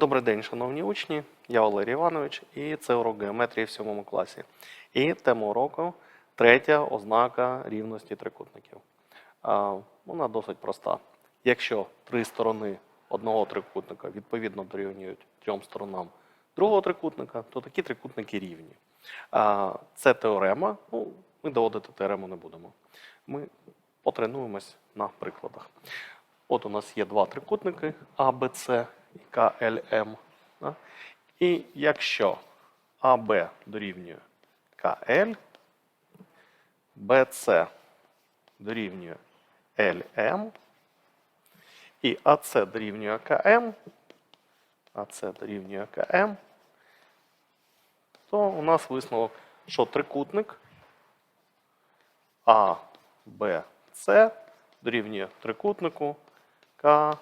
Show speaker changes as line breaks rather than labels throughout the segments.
Добрий день, шановні учні. Я Валерій Іванович, і це урок геометрії в 7 класі. І тема уроку третя ознака рівності трикутників. Вона досить проста. Якщо три сторони одного трикутника відповідно дорівнюють трьом сторонам другого трикутника, то такі трикутники рівні. Це теорема. Ну, ми доводити теорему не будемо. Ми потренуємось на прикладах. От у нас є два трикутники А, Б, С і КЛМ. І якщо АБ дорівнює КЛ, БЦ дорівнює ЛМ, і АЦ дорівнює КМ, АЦ дорівнює КМ, то у нас висновок, що трикутник А, Б, С дорівнює трикутнику КЛМ.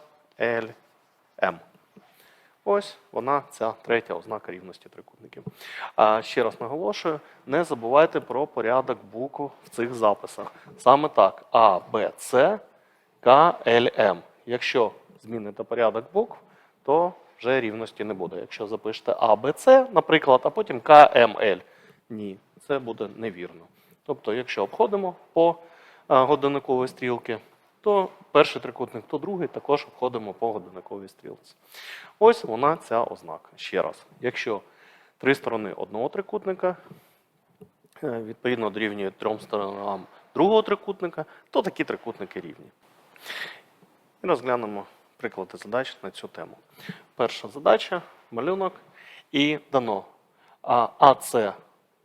Ось вона, ця третя ознака рівності трикутників. А ще раз наголошую, не забувайте про порядок букв в цих записах. Саме так: А, Б, С, К, Л, М. Якщо зміните порядок букв, то вже рівності не буде. Якщо запишете А, Б, С, наприклад, а потім К, М, Л. Ні, це буде невірно. Тобто, якщо обходимо по а, годинниковій стрілки, то перший трикутник, то другий також обходимо по годинниковій стрілці. Ось вона ця ознака. Ще раз, якщо три сторони одного трикутника е, відповідно дорівнюють трьом сторонам другого трикутника, то такі трикутники рівні. І розглянемо приклади задач на цю тему. Перша задача малюнок, і дано АС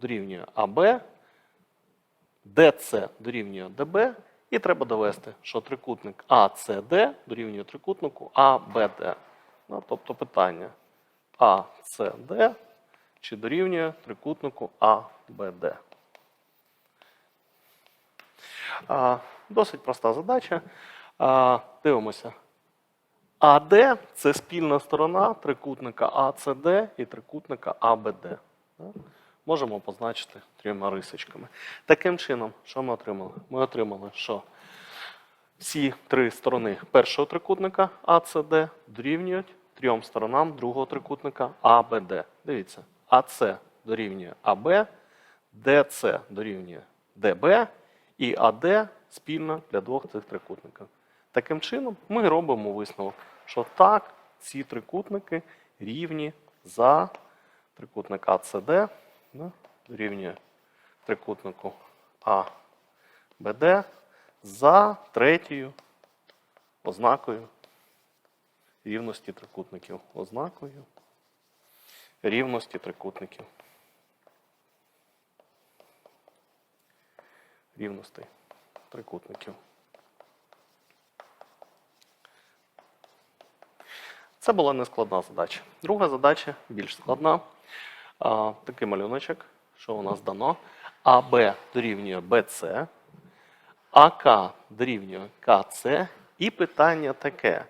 дорівнює АБ, ДС дорівнює ДБ, і треба довести, що трикутник АЦД дорівнює трикутнику АБД. Ну, тобто питання АЦД чи дорівнює трикутнику АБД. А, Досить проста задача. А, Дивимося. АД це спільна сторона трикутника АЦД і трикутника АБД. Можемо позначити трьома рисочками. Таким чином, що ми отримали? Ми отримали, що всі три сторони першого трикутника АЦД дорівнюють трьом сторонам другого трикутника АБД. Дивіться, АЦ дорівнює АБ, ДЦ дорівнює ДБ і АД спільна для двох цих трикутників. Таким чином, ми робимо висновок, що так, ці трикутники рівні за трикутник АЦД да, дорівнює трикутнику АБД за третьою ознакою рівності трикутників. Ознакою рівності трикутників. Рівностей трикутників. Це була нескладна задача. Друга задача більш складна. Такий малюночок, що у нас дано. АБ дорівнює БЦ, АК дорівнює КЦ. І питання таке.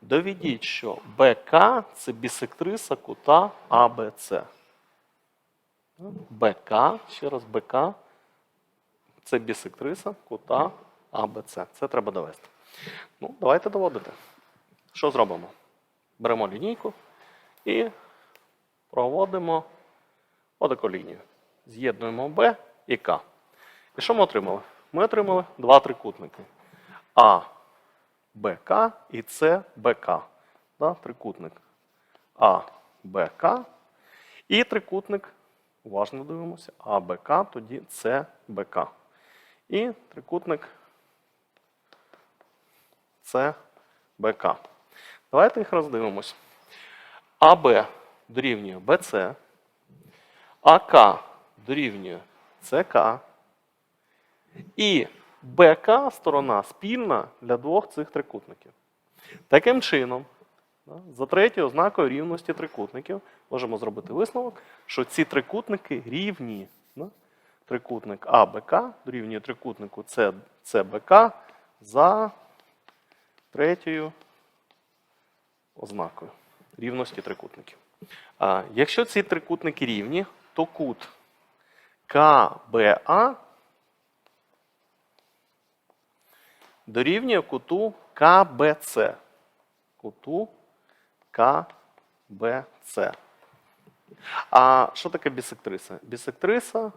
Доведіть, що БК це бісектриса кута АБЦ. БК, ще раз БК, це бісектриса кута АБЦ. Це треба довести. Ну, давайте доводити. Що зробимо? Беремо лінійку і проводимо отаку лінію. З'єднуємо Б і К. І що ми отримали? Ми отримали два трикутники. А, БК і С, БК. Да? Трикутник А, БК. І трикутник, уважно дивимося, АБК, тоді С, БК. І трикутник С, БК. Давайте їх роздивимось. АБ дорівнює БЦ, АК дорівнює ЦК, і БК сторона спільна для двох цих трикутників. Таким чином, за третьою ознакою рівності трикутників можемо зробити висновок, що ці трикутники рівні. Трикутник АБК дорівнює трикутнику ЦБК за третьою ознакою рівності трикутників. Якщо ці трикутники рівні, то кут КБА дорівнює куту КБЦ. Куту КБЦ. А що таке бісектриса? Бісектриса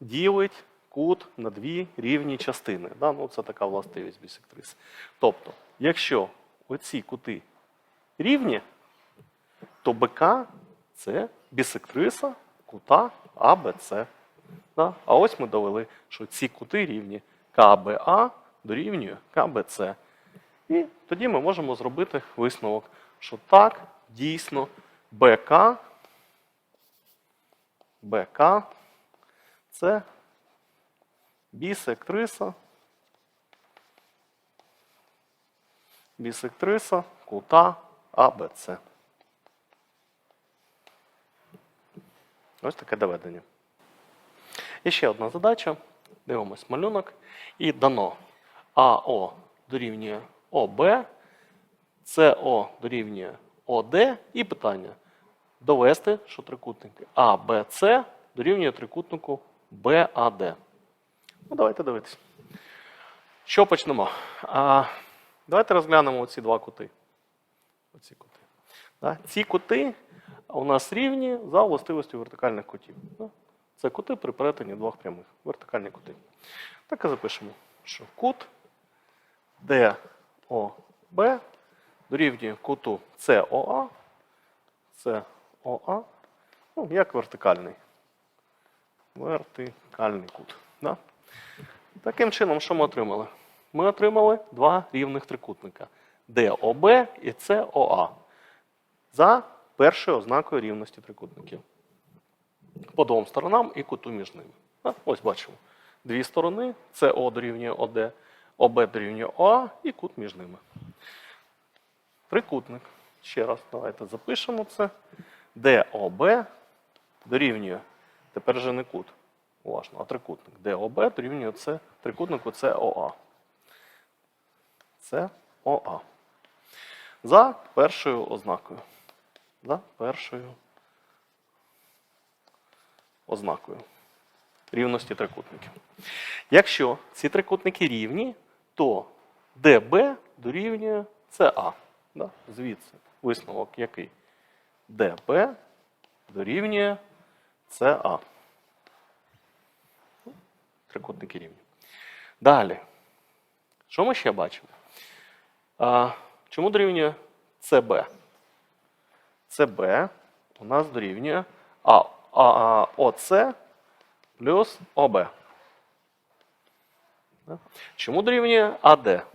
ділить кут на дві рівні частини. Да? Ну, це така властивість бісектриси. Тобто, якщо оці кути рівні, то БК це бісектриса кута АБЦ. Да? А ось ми довели, що ці кути рівні КБА дорівнює КБЦ. І тоді ми можемо зробити висновок, що так, дійсно, БК, БК це бісектриса, бісектриса кута АБЦ. Ось таке доведення. І ще одна задача. Дивимось малюнок. І дано АО дорівнює ОБ, СО дорівнює ОД. І питання. Довести, що трикутник АБЦ дорівнює трикутнику БАД. Ну, давайте дивитися. Що почнемо? А, давайте розглянемо ці два кути. Оці кути. Да? Ці кути у нас рівні за властивістю вертикальних кутів. Це кути при перетині двох прямих. Вертикальні кути. Так і запишемо, що кут ДОБ дорівнює куту СОА, СОА, ну, як вертикальний. Вертикальний кут. Да? Таким чином, що ми отримали? Ми отримали два рівних трикутника ДОБ і СОА за першою ознакою рівності трикутників. По двом сторонам і куту між ними. Ось бачимо. Дві сторони СО дорівнює ОД, ОБ дорівнює ОА і кут між ними. Трикутник. Ще раз давайте запишемо це. ДОБ дорівнює, тепер вже не кут, уважно, а трикутник. ДОБ дорівнює це трикутнику СОА. СОА. За першою ознакою. За першою ознакою рівності трикутників. Якщо ці трикутники рівні, то ДБ дорівнює СА. Да? Звідси висновок який? ДБ дорівнює СА. Трикутники рівні. Далі. Що ми ще бачимо? А, чому дорівнює СБ? СБ у нас дорівнює а, а, ОЦ плюс ОБ. Чому дорівнює АД?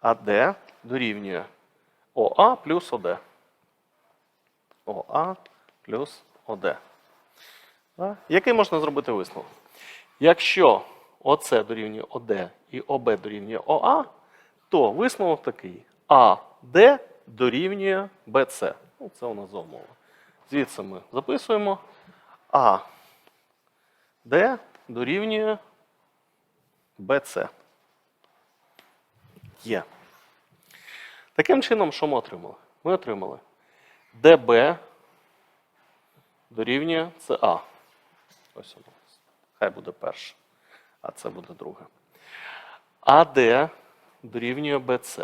АД дорівнює ОА плюс ОД. ОА плюс ОД. Який можна зробити висновок? Якщо ОЦ дорівнює ОД і ОБ дорівнює ОА, то висновок такий: АД дорівнює БЦ. Ну, це у нас за. Звідси ми записуємо А Д дорівнює БЦ. Є. Таким чином, що ми отримали? Ми отримали ДБ дорівнює СА. Ось воно. Хай буде перше, а це буде друге. АД дорівнює БЦ.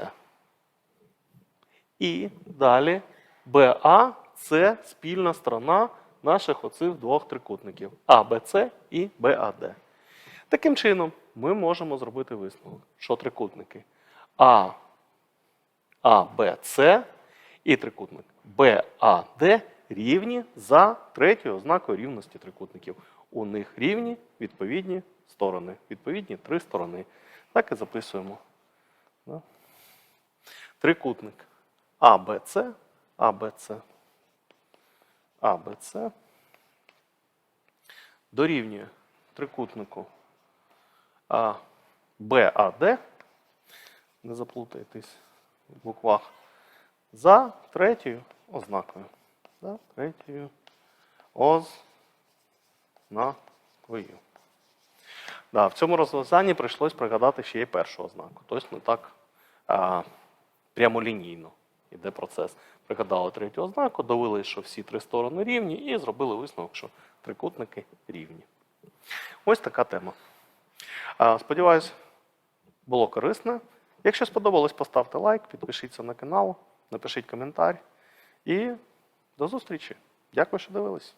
І далі БА це спільна сторона наших оцих двох трикутників АБЦ і БАД. Таким чином, ми можемо зробити висновок, що трикутники А, АБЦ і трикутник БАД рівні за третьою ознакою рівності трикутників. У них рівні відповідні сторони, відповідні три сторони. Так і записуємо. Трикутник АБЦ, АБЦ, АБЦ дорівнює трикутнику А, БАД, не заплутайтесь в буквах, за третьою ознакою. За третьою ознакою. Да, в цьому розв'язанні прийшлось пригадати ще й першу ознаку. Тобто не так а, прямолінійно йде процес. Пригадали третю ознаку, довели, що всі три сторони рівні, і зробили висновок, що трикутники рівні. Ось така тема. Сподіваюсь, було корисно. Якщо сподобалось, поставте лайк, підпишіться на канал. напишіть коментар і до зустрічі. Дякую, що дивились.